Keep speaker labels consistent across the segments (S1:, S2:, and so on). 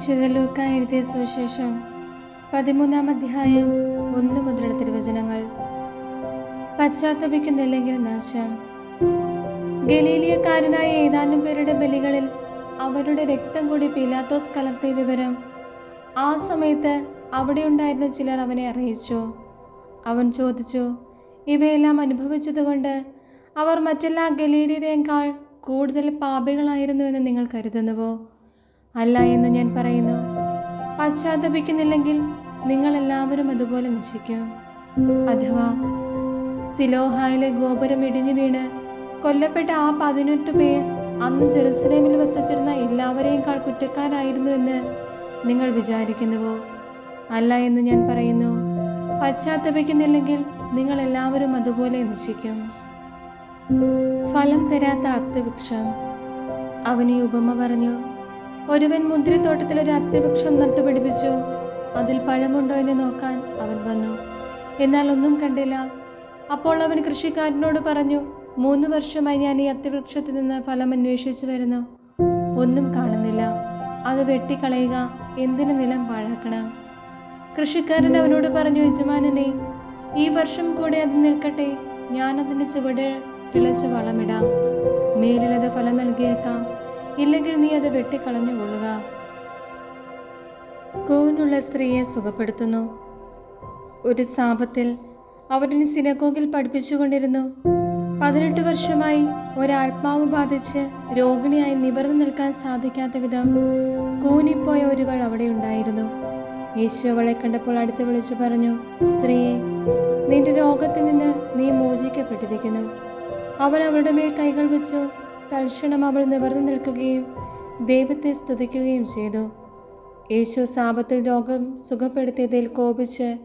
S1: വിശുദ്ധ ലൂക്ക എഴുതിയ സുവിശേഷം പതിമൂന്നാം അധ്യായം ഒന്ന് മുതലുള്ള തിരുവചനങ്ങൾ. പശ്ചാത്തപിക്കുന്നില്ലെങ്കിൽ നാശം. ഗലീലിയക്കാരനായ ഏതാനും പേരുടെ ബലികളിൽ അവരുടെ രക്തം കൂടി പീലാത്തോസ് കലർത്തിയ വിവരം ആ സമയത്ത് അവിടെ ഉണ്ടായിരുന്ന ചിലർ അവനെ അറിയിച്ചു. അവൻ ചോദിച്ചു ഇവയെല്ലാം അനുഭവിച്ചതുകൊണ്ട് അവർ മറ്റെല്ലാ ഗലീലിയതേക്കാൾ കൂടുതൽ പാപികളായിരുന്നുവെന്ന് നിങ്ങൾ കരുതുന്നുവോ? അല്ല എന്ന് ഞാൻ പറയുന്നു. പശ്ചാത്തപിക്കുന്നില്ലെങ്കിൽ നിങ്ങളെല്ലാവരും അതുപോലെ നശിക്കും. അഥവാ സിലോഹായിലെ ഗോപുരം ഇടിഞ്ഞു വീണ് കൊല്ലപ്പെട്ട ആ പതിനെട്ട് പേർ അന്ന് ജെറുസലേമിൽ വസിച്ചിരുന്ന എല്ലാവരെയും കുറ്റക്കാരായിരുന്നു എന്ന് നിങ്ങൾ വിചാരിക്കുന്നുവോ? അല്ല എന്ന് ഞാൻ പറയുന്നു. പശ്ചാത്തപിക്കുന്നില്ലെങ്കിൽ നിങ്ങൾ എല്ലാവരും അതുപോലെ നശിക്കും. ഫലം തരാത്ത അക്തവൃക്ഷം അവനെ ഉപമ പറഞ്ഞു ഒരുവൻ മുന്തിരിത്തോട്ടത്തിൽ ഒരു അത്തിവൃക്ഷം നട്ടുപിടിപ്പിച്ചു അതിൽ പഴമുണ്ടോ എന്ന് നോക്കാൻ അവൻ വന്നു. എന്നാൽ ഒന്നും കണ്ടില്ല. അപ്പോൾ അവൻ കൃഷിക്കാരനോട് പറഞ്ഞു മൂന്ന് വർഷമായി ഞാൻ ഈ അത്തിവൃക്ഷത്തിൽ നിന്ന് ഫലം അന്വേഷിച്ചു വരുന്നു. ഒന്നും കാണുന്നില്ല. അത് വെട്ടിക്കളയുക എന്തിനു നിലം പാഴാക്കണം? കൃഷിക്കാരൻ അവനോട് പറഞ്ഞു യജമാനനെ ഈ വർഷം കൂടെ അത് നിൽക്കട്ടെ. ഞാൻ അതിന് ചുവട് കിളച്ച് വളമിടാം. മേലിലത് ഫലം നൽകിയേക്കാം. ഇല്ലെങ്കിൽ നീ അത് വെട്ടിക്കളഞ്ഞു കൊള്ളുക കൂനുള്ള സ്ത്രീയെ സുഖപ്പെടുത്തുന്നു. ഒരു സാപത്തിൽ അവരിന് സിനഗോഗിൽ പഠിപ്പിച്ചുകൊണ്ടിരുന്നു. പതിനെട്ട് വർഷമായി ഒരാത്മാവ് ബാധിച്ച് രോഗിണിയായി നിവർന്നു നിൽക്കാൻ സാധിക്കാത്ത വിധം കൂനിപ്പോയ ഒരുവൾ അവിടെ ഉണ്ടായിരുന്നു. യേശു അവളെ കണ്ടപ്പോൾ അടുത്ത് വിളിച്ചു പറഞ്ഞു സ്ത്രീയെ നിന്റെ രോഗത്തിൽ നിന്ന് നീ മോചിക്കപ്പെട്ടിരിക്കുന്നു. അവൻ അവളുടെ മേൽ കൈകൾ വെച്ചു തൽക്ഷണം അവൾ നിവർന്നു നിൽക്കുകയും ദൈവത്തെ സ്തുതിക്കുകയും ചെയ്തു. യേശു സാപത്തിൽ രോഗം സുഖപ്പെടുത്തിയതിൽ കോപിച്ച്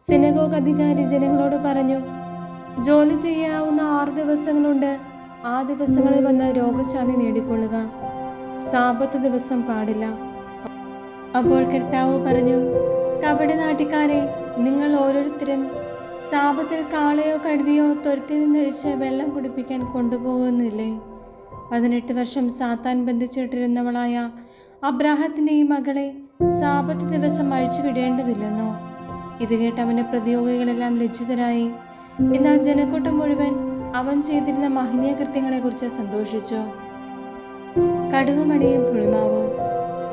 S1: സിനഗോഗ് അധികാരി ജനങ്ങളോട് പറഞ്ഞു ജോലി ചെയ്യാവുന്ന ആറ് ദിവസങ്ങളുണ്ട്. ആ ദിവസങ്ങളിൽ വന്ന് രോഗശാന്തി നേടിക്കൊള്ളുക. സാപത്ത് ദിവസം പാടില്ല. അപ്പോൾ കർത്താവ് പറഞ്ഞു കപട നാട്ടിക്കാരെ നിങ്ങൾ ഓരോരുത്തരും സാപത്തിൽ കാളയോ കഴുതിയോ തുരത്തി നിന്നഴിച്ച് വെള്ളം കുടിപ്പിക്കാൻ കൊണ്ടുപോകുന്നില്ലേ? പതിനെട്ട് വർഷം സാത്താൻ ബന്ധിച്ചിട്ടിരുന്നവളായ അബ്രാഹത്തിന്റെ ഈ മകളെ സാപത്ത് ദിവസം അഴിച്ചു വിടേണ്ടതില്ലെന്നോ ഇത് കേട്ട് അവന്റെ പ്രതിയോഗികളെല്ലാം ലജ്ജിതരായി. എന്നാൽ ജനക്കൂട്ടം മുഴുവൻ അവൻ ചെയ്തിരുന്ന മഹനീയ കൃത്യങ്ങളെക്കുറിച്ച് സന്തോഷിച്ചു. കടുകുമണിയും പുളിമാവും.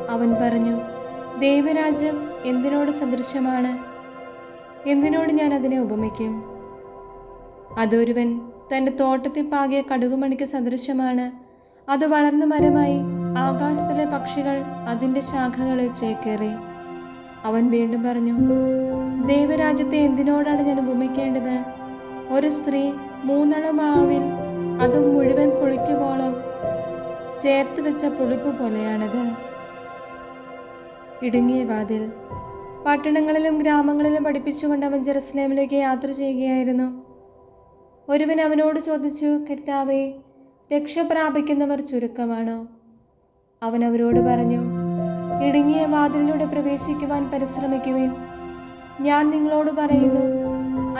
S1: അവൻ പറഞ്ഞു ദേവരാജ്യം എന്തിനോട് സദൃശ്യമാണ്? എന്തിനോട് ഞാൻ അതിനെ ഉപമിക്കും? അതൊരുവൻ തന്റെ തോട്ടത്തിൽ പാകിയ കടുകുമണിക്ക് സദൃശമാണ് അത് വളർന്ന മരമായി. ആകാശത്തിലെ പക്ഷികൾ അതിന്റെ ശാഖകളിൽ ചേക്കേറി. അവൻ വീണ്ടും പറഞ്ഞു ദൈവരാജ്യത്തെ എന്തിനോടാണ് ഞാൻ ഉപമിക്കേണ്ടത്? ഒരു സ്ത്രീ മൂന്നള മാവിൽ അതും മുഴുവൻ പുളിക്കുവോളം ചേർത്ത് വെച്ച പുളിപ്പ് പോലെയാണത്. ഇടുങ്ങിയ വാതിൽ. പട്ടണങ്ങളിലും ഗ്രാമങ്ങളിലും പഠിപ്പിച്ചുകൊണ്ട് അവൻ ജെറുസലേമിലേക്ക് യാത്ര ചെയ്യുകയായിരുന്നു. ഒരുവൻ അവനോട് ചോദിച്ചു കർത്താവേ രക്ഷ പ്രാപിക്കുന്നവർ ചുരുക്കമാണോ? അവൻ അവരോട് പറഞ്ഞു ഇടുങ്ങിയ വാതിലിലൂടെ പ്രവേശിക്കുവാൻ പരിശ്രമിക്കുവിൻ. ഞാൻ നിങ്ങളോട് പറയുന്നു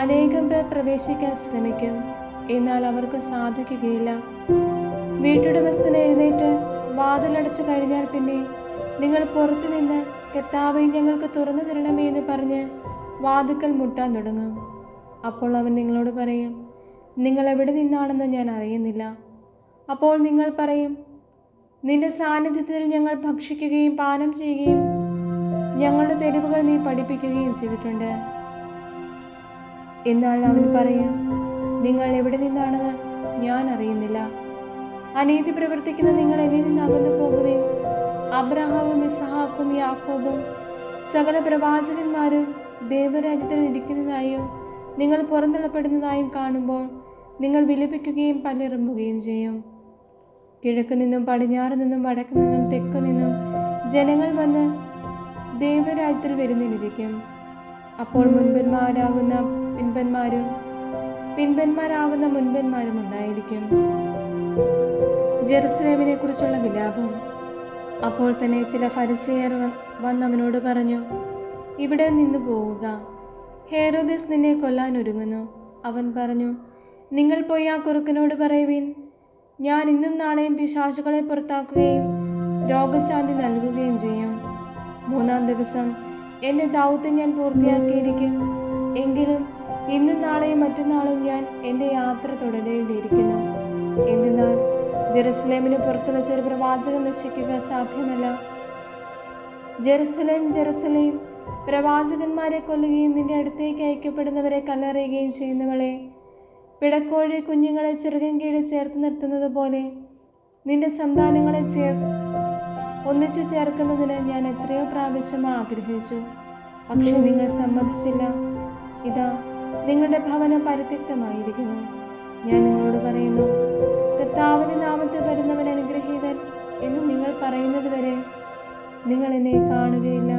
S1: അനേകം പേർ പ്രവേശിക്കാൻ ശ്രമിക്കും എന്നാൽ അവർക്ക് സാധിക്കുകയില്ല. വീട്ടുടമസ്ഥന് എഴുന്നേറ്റ് വാതിലടച്ചു കഴിഞ്ഞാൽ പിന്നെ നിങ്ങൾ പുറത്തു നിന്ന് കർത്താവെ ഞങ്ങൾക്ക് തുറന്നു തരണമേ എന്ന് പറഞ്ഞ് വാതുക്കൽ മുട്ടാൻ തുടങ്ങും. അപ്പോൾ അവൻ നിങ്ങളോട് പറയും നിങ്ങൾ എവിടെ നിന്നാണെന്ന് ഞാൻ അറിയുന്നില്ല. അപ്പോൾ നിങ്ങൾ പറയും നിന്റെ സാന്നിധ്യത്തിൽ ഞങ്ങൾ ഭക്ഷിക്കുകയും പാനം ചെയ്യുകയും ഞങ്ങളുടെ തെരുവുകൾ നീ പഠിപ്പിക്കുകയും ചെയ്തിട്ടുണ്ട്. എന്നാൽ അവൻ പറയും നിങ്ങൾ എവിടെ നിന്നാണെന്ന് ഞാൻ അറിയുന്നില്ല. അനീതി പ്രവർത്തിക്കുന്ന നിങ്ങൾ എന്നിൽ നിന്ന് അകന്നു പോകുവേൻ. അബ്രഹാമും ഇസഹാക്കും യാക്കോബും സകല പ്രവാചകന്മാരും ദേവരാജ്യത്തിൽ ഇരിക്കുന്നതായും നിങ്ങൾ പുറന്തള്ളപ്പെടുന്നതായും കാണുമ്പോൾ നിങ്ങൾ വിലപിക്കുകയും പല്ലിറുമ്പുകയും ചെയ്യും. കിഴക്കു നിന്നും പടിഞ്ഞാറ് നിന്നും വടക്കു നിന്നും തെക്കു നിന്നും ജനങ്ങൾ വന്ന് ദൈവരാജ്യത്തിൽ വരുന്നിരിക്കും. അപ്പോൾ മുൻപന്മാരാകുന്ന പിൻപന്മാരും പിൻപന്മാരാകുന്ന മുൻപന്മാരും ഉണ്ടായിരിക്കും. ജെറുസലേമിനെ കുറിച്ചുള്ള വിലാപം. അപ്പോൾ തന്നെ ചില ഫരിസേയർ വന്നവനോട് പറഞ്ഞു ഇവിടെ നിന്ന് പോവുക. ഹേരോദിസ് നിന്നെ കൊല്ലാൻ ഒരുങ്ങുന്നു. അവൻ പറഞ്ഞു നിങ്ങൾ പോയി ആ കുറുക്കനോട് പറയുവിൻ. ഞാൻ ഇന്നും നാളെയും പിശാചുകളെ പുറത്താക്കുകയും രോഗശാന്തി നൽകുകയും ചെയ്യും. മൂന്നാം ദിവസം എന്റെ ദൗത്യം ഞാൻ പൂർത്തിയാക്കിയിരിക്കും. എങ്കിലും ഇന്നും നാളെയും മറ്റന്നാളും ഞാൻ എന്റെ യാത്ര തുടരേണ്ടിയിരിക്കുന്നു. എന്തെന്നാൽ ജെറുസലേമിന് പുറത്തു വെച്ച ഒരു പ്രവാചകൻ നശിക്കുക സാധ്യമല്ല. ജെറുസലേം ജെറുസലേം പ്രവാചകന്മാരെ കൊല്ലുകയും നിന്റെ അടുത്തേക്ക് അയക്കപ്പെടുന്നവരെ കല്ലെറിയുകയും ചെയ്യുന്നവളെ പിടക്കോഴി കുഞ്ഞുങ്ങളെ ചെറുകൻ കീഴിൽ ചേർത്ത് നിർത്തുന്നത് പോലെ നിന്റെ സന്താനങ്ങളെ ചേർ ഒന്നിച്ചു ചേർക്കുന്നതിന് ഞാൻ എത്രയോ പ്രാവശ്യം ആഗ്രഹിച്ചു. പക്ഷെ നിങ്ങൾ സമ്മതിച്ചില്ല. ഇതാ നിങ്ങളുടെ ഭവനം പരിത്യക്തമായിരിക്കുന്നു. ഞാൻ നിങ്ങളോട് പറയുന്നു കർത്താവിന് നാമത്തിൽ വരുന്നവൻ അനുഗ്രഹീതൻ എന്ന് നിങ്ങൾ പറയുന്നത് വരെ നിങ്ങൾ എന്നെ കാണുകയില്ല.